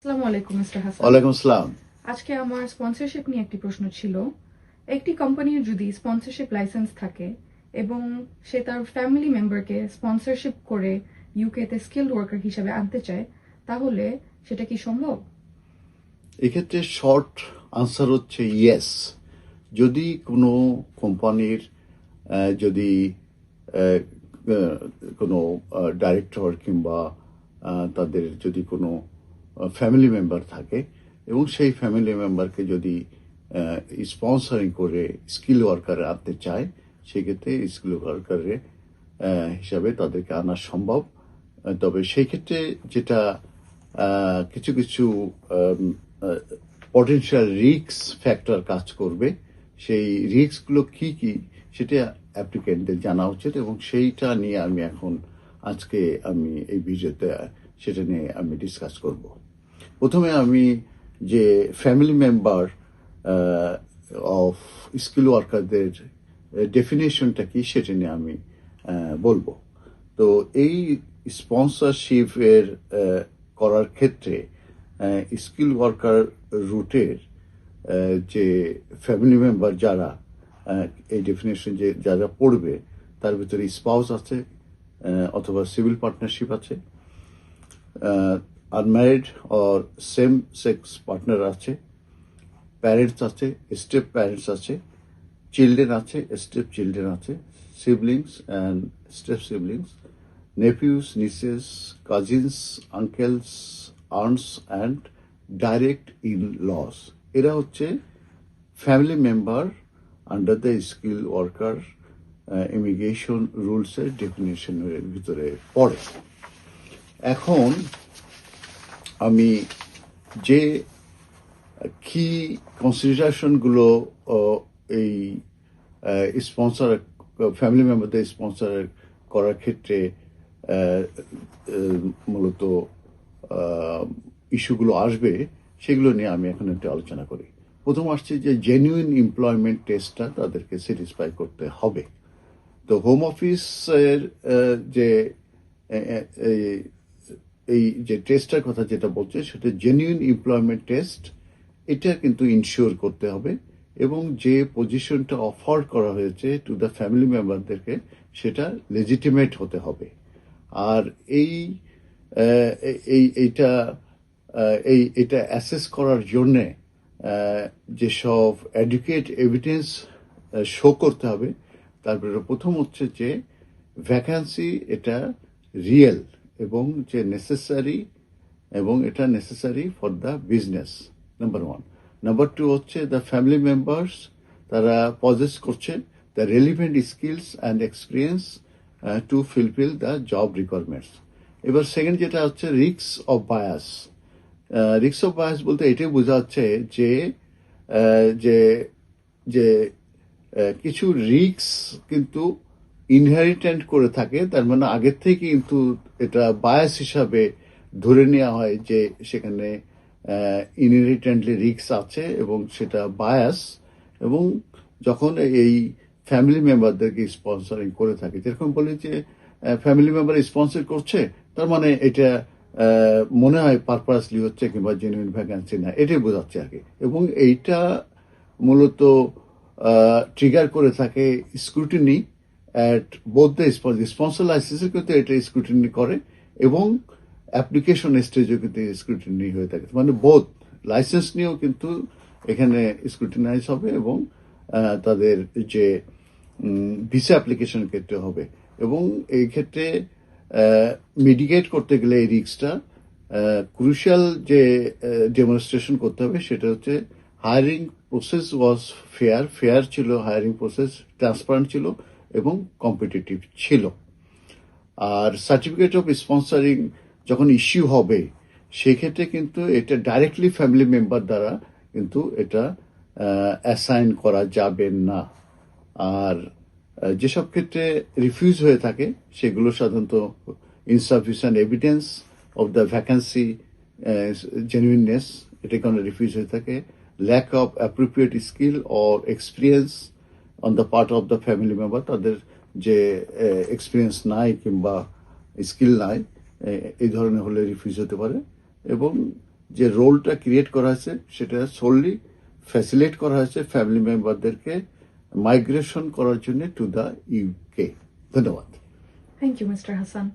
আসসালামু আলাইকুম মিস্টার হাসান। ওয়ালাইকুম আসসালাম। আজকে আমার স্পন্সরশিপ নিয়ে একটি প্রশ্ন ছিল। একটি কোম্পানির যদি স্পন্সরশিপ লাইসেন্স থাকে এবং সে তার ফ্যামিলি মেম্বারকে স্পন্সরশিপ করে ইউকেতে স্কিল্ড ওয়ার্কার হিসেবে আনতে চায় তাহলে সেটা কি সম্ভব? এক্ষেত্রে শর্ট আনসার হচ্ছে ইয়েস যদি কোনো কোম্পানির যদি কোনো ডাইরেক্টর কিংবা তাদের যদি কোনো ফ্যামিলি মেম্বার থাকে এবং সেই ফ্যামিলি মেম্বারকে যদি স্পন্সরিং করে স্কিল ওয়ার্কারে আনতে চায়, সেক্ষেত্রে স্কিল ওয়ার্কারের হিসাবে তাদেরকে আনা সম্ভব। তবে সেই ক্ষেত্রে যেটা কিছু কিছু পটেনশিয়াল রিক্স ফ্যাক্টর কাজ করবে, সেই রিস্কগুলো কি কি সেটা অ্যাপ্লিকেন্টদের জানা উচিত এবং সেইটা নিয়ে আমি এখন আজকে আমি এই ভিডিওতে সেটা নিয়ে আমি ডিসকাস করব। প্রথমে আমি যে ফ্যামিলি মেম্বার অফ স্কিল ওয়ার্কারদের ডেফিনেশনটা কি সেটা নিয়ে আমি বলব। তো এই স্পন্সরশিপের করার ক্ষেত্রে স্কিল ওয়ার্কার রুটের যে ফ্যামিলি মেম্বার যারা এই ডেফিনেশন যে যারা পড়বে, তার ভিতরে স্পাউস আছে অথবা সিভিল পার্টনারশিপ আছে। unmarried or same sex partner আছে প্যারেন্টস আছে স্টেপ প্যারেন্টস আছে চিলড্রেন আছে স্টেপ চিলড্রেন আছে siblings and step siblings nephews nieces cousins uncles earns and direct in laws এরা হচ্ছে family member under the skill worker immigration রুলসের ডেফিনেশনের ভিতরে পড়ে এখন আমি যে কি কনসিডারেশনগুলো এই স্পন্সর ফ্যামিলি মেম্বারদের স্পন্সর করার ক্ষেত্রে মূলত ইস্যুগুলো আসবে, সেগুলো নিয়ে আমি এখন একটু আলোচনা করি। প্রথম আসছে যে জেনুইন এমপ্লয়মেন্ট টেস্টটা তাদেরকে স্যাটিসফাই করতে হবে। তো হোম অফিসের যে এই যে টেস্টটার কথা যেটা বলছে, সেটা জেনুইন এমপ্লয়মেন্ট টেস্ট এটা কিন্তু ইনশিওর করতে হবে এবং যে পজিশনটা অফার করা হয়েছে টু দ্য ফ্যামিলি মেম্বারদেরকে সেটা লেজিটিমেট হতে হবে। আর এই এই, এইটা এই, এটা অ্যাসেস করার জন্যে যেসব অ্যাডুকেট এভিডেন্স শো করতে হবে, তারপরে প্রথম হচ্ছে যে ভ্যাকান্সি এটা রিয়েল এবং যে নেসেসারি এবং এটা necessary for the business number one number two হচ্ছে দ্য ফ্যামিলি মেম্বার্স তারা পজেস করছে the relevant skills and experience to fulfil the job requirements এবার সেকেন্ড যেটা হচ্ছে risks of bias risks of bias বলতে এটাই বোঝাচ্ছে যে যে যে কিছু রিক্স কিন্তু ইনহেরিটেন্ট করে থাকে, তার মানে আগের থেকে কিন্তু এটা বায়াস হিসাবে ধরে নেওয়া হয় যে সেখানে ইনহেরিটেন্টলি রিক্স আছে এবং সেটা বায়াস এবং যখন এই ফ্যামিলি মেম্বারদেরকে স্পন্সরিং করে থাকে, যেরকম বলি যে ফ্যামিলি মেম্বার স্পন্সর করছে, তার মানে এটা মনে হয় পারপাসলি হচ্ছে কিংবা জেনুইন ভ্যাকান্সি না, এটাই বোঝাচ্ছে আর কি এবং এইটা মূলত ট্রিগার করে থাকে scrutiny at both the sponsor লাইসেন্সের কিন্তু এটা স্ক্রুটিনি করে এবং অ্যাপ্লিকেশন স্টেজেও কিন্তু স্ক্রুটিনি হয়ে থাকে। মানে বোধ লাইসেন্স নিয়েও কিন্তু এখানে স্ক্রুটিনাইজ হবে এবং তাদের যে ভিসা অ্যাপ্লিকেশন ক্ষেত্রে হবে। এবং এই ক্ষেত্রে মিডিকেট করতে গেলে এই রিক্সটা ক্রুশিয়াল যে ডেমনস্ট্রেশন করতে হবে সেটা হচ্ছে hiring process was fair fair ছিল হায়ারিং প্রসেস ট্রান্সপারেন্ট ছিল। এবং কম্পিটিটিভ ছিল। আর সার্টিফিকেট অফ স্পন্সরিং যখন ইস্যু হবে, সেক্ষেত্রে কিন্তু এটা ডাইরেক্টলি ফ্যামিলি মেম্বার দ্বারা কিন্তু এটা অ্যাসাইন করা যাবে না। আর যেসব ক্ষেত্রে রিফিউজ হয়ে থাকে, সেগুলো সাধারণত insufficient evidence of the vacancy genuineness এটা কারণে রিফিউজ হয়ে থাকে। Lack of appropriate skill or experience on the part of the family member তাদের যে এক্সপিরিয়েন্স নাই কিংবা স্কিল নাই এই ধরনের হলে রিফিউজ হতে পারে। এবং যে রোলটা ক্রিয়েট করা হয়েছে, সেটা সোললি ফ্যাসিলেট করা হয়েছে ফ্যামিলি মেম্বারদেরকে মাইগ্রেশন করার জন্য টু দ্য ইউকে ধন্যবাদ। Thank you mister Hasan